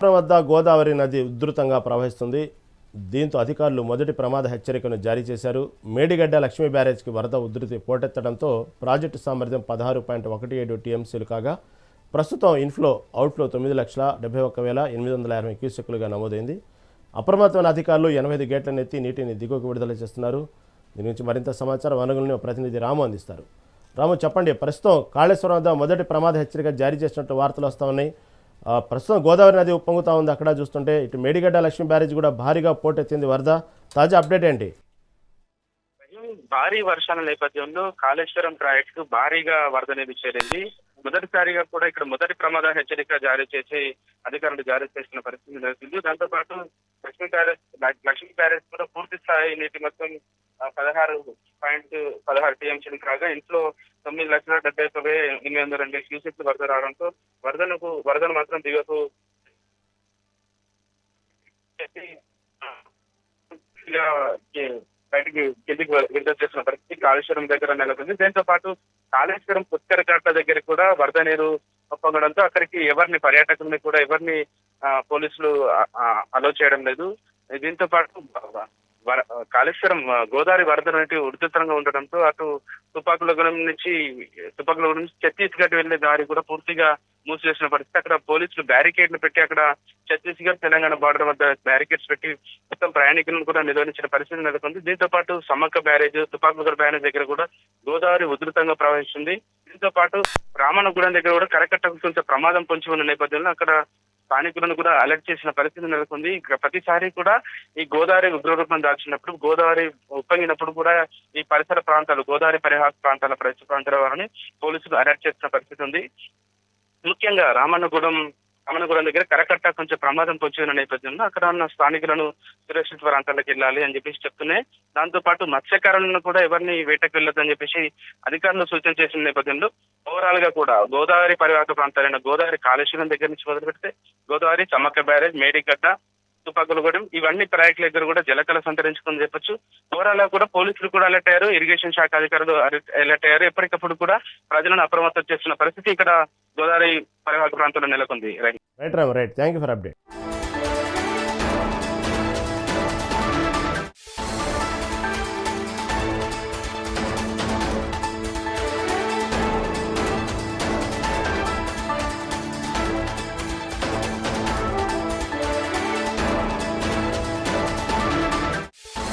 కాళేశ్వరం వద్ద గోదావరి నది ఉధృతంగా ప్రవహిస్తుంది. దీంతో అధికారులు మొదటి ప్రమాద హెచ్చరికను జారీ చేశారు. మేడిగడ్డ లక్ష్మీ బ్యారేజ్కి వరద ఉధృతి పోటెత్తడంతో ప్రాజెక్టు సామర్థ్యం పదహారు పాయింట్ ఒకటి ఏడు టీఎంసీలు కాగా ప్రస్తుతం ఇన్ఫ్లో అవుట్ఫ్లో తొమ్మిది లక్షల డెబ్బై ఒక్క వేల ఎనిమిది వందల యాభై క్యూసెక్కులుగా నమోదైంది. అప్రమత్తమైన అధికారులు ఎనభై ఐదు గేట్లను ఎత్తి నీటిని దిగువకు విడుదల చేస్తున్నారు. దీని గురించి మరింత సమాచారం వనరులను ప్రతినిధి రాము అందిస్తారు. రాము చెప్పండి ప్రస్తుతం కాళేశ్వరం వద్ద మొదటి ప్రమాద హెచ్చరిక జారీ చేసినట్టు వార్తలు వస్తామని ఉన్నాయి. ప్రస్తుతం గోదావరి నది ఉప్పొంగుతా ఉంది. అక్కడ చూస్తుంటే ఇటు మేడిగడ్డ లక్ష్మీ బ్యారేజ్ కూడా భారీగా పోటెత్తింది వరద. తాజా అప్డేట్ ఏంటి? భారీ వర్షాల నేపథ్యంలో కాళేశ్వరం ప్రాజెక్టు భారీగా వరద అనేది చేరింది. మొదటిసారిగా కూడా ఇక్కడ మొదటి ప్రమాద హెచ్చరిక జారీ చేసి అధికారులు జారీ చేసిన పరిస్థితి నెలకొంది. దాంతో పాటు లక్ష్మీ ప్యాలెస్ లక్ష్మీ బ్యారేజ్ కూడా పూర్తి స్థాయి నీటి మొత్తం పదహారు పాయింట్ పదహారు టీఎంసీలు కాగా ఇంట్లో తొమ్మిది లక్షల డెబ్బై తొమ్మిది ఎనిమిది వందల రెండు క్యూసెక్లు వరద రావడంతో వరదనకు వరదను మాత్రం దిగకు బయటికి కిందికి విడుదల చేసిన పరిస్థితి కాళేశ్వరం దగ్గర నెలకొంది. దీంతో పాటు కాళేశ్వరం పుష్కర ఘాట్ల దగ్గర కూడా వరద నీరు పొంగడంతో అక్కడికి ఎవరిని పర్యాటకుల్ని కూడా ఎవరిని పోలీసులు అలో చేయడం లేదు. దీంతో పాటు కాళేశ్వరం గోదావరి వరద అనేది ఉధృతంగా ఉండడంతో అటు తుపాకులగూడెం నుంచి తుపాకులగూడెం నుంచి ఛత్తీస్గఢ్ వెళ్ళే దారి కూడా పూర్తిగా మూసివేసిన పరిస్థితి. అక్కడ పోలీసులు బ్యారికేడ్లు పెట్టి అక్కడ ఛత్తీస్గఢ్ తెలంగాణ బార్డర్ వద్ద బ్యారికేడ్స్ పెట్టి మొత్తం ప్రయాణికులను కూడా నిర్వహించిన పరిస్థితి నెలకొంది. దీంతో పాటు సమ్మక్క బ్యారేజ్ తుపాకులగూడ బ్యారేజ్ దగ్గర కూడా గోదావరి ఉధృతంగా ప్రవహిస్తుంది. దీంతో పాటు రామన్నగూడెం దగ్గర కూడా కరకట్టకు కొంచెం ప్రమాదం పొంచి ఉన్న నేపథ్యంలో అక్కడ స్థానికులను కూడా అలర్ట్ చేసిన పరిస్థితి నెలకొంది. ప్రతిసారి కూడా ఈ గోదావరి ఉగ్రరూపం దాల్చినప్పుడు గోదావరి ఉప్పొంగినప్పుడు కూడా ఈ పరిసర ప్రాంతాలు గోదావరి పరిహార ప్రాంతాల పరిసర ప్రాంతాల వారిని పోలీసులు అరెస్ట్ చేసిన పరిస్థితి ఉంది. ముఖ్యంగా రామన్నగూడెం అమనగూడెం దగ్గర కరకట్ట కొంచెం ప్రమాదం పొంచి నేపథ్యంలో అక్కడ ఉన్న స్థానికులను సురక్షిత ప్రాంతాలకు వెళ్ళాలి అని చెప్పేసి చెప్తున్నాయి దాంతో పాటు మత్స్యకారులను కూడా ఎవరిని వేటకు వెళ్ళొద్దని చెప్పేసి అధికారులు సూచన చేసిన నేపథ్యంలో ఓవరాల్గా కూడా గోదావరి పరివాహక ప్రాంతాలైన గోదావరి కాళేశ్వరం దగ్గర నుంచి మొదలు పెడితే గోదావరి చమ్మక్క బ్యారేజ్ మేడిగడ్డ తుపాకులగూడెం ఇవన్నీ ప్రాజెక్టుల దగ్గర కూడా జలకళ సంతరించుకుందని చెప్పొచ్చు. ఓవరాల్ కూడా పోలీసులు కూడా అలర్ట్ అయ్యారు. ఇరిగేషన్ శాఖ అధికారులు అలర్ట్ అయ్యారు. ఎప్పటికప్పుడు కూడా ప్రజలను అప్రమత్తం చేస్తున్న పరిస్థితి ఇక్కడ గోదావరి పరివాహక ప్రాంతంలో నెలకొంది. Right. Right thank you for update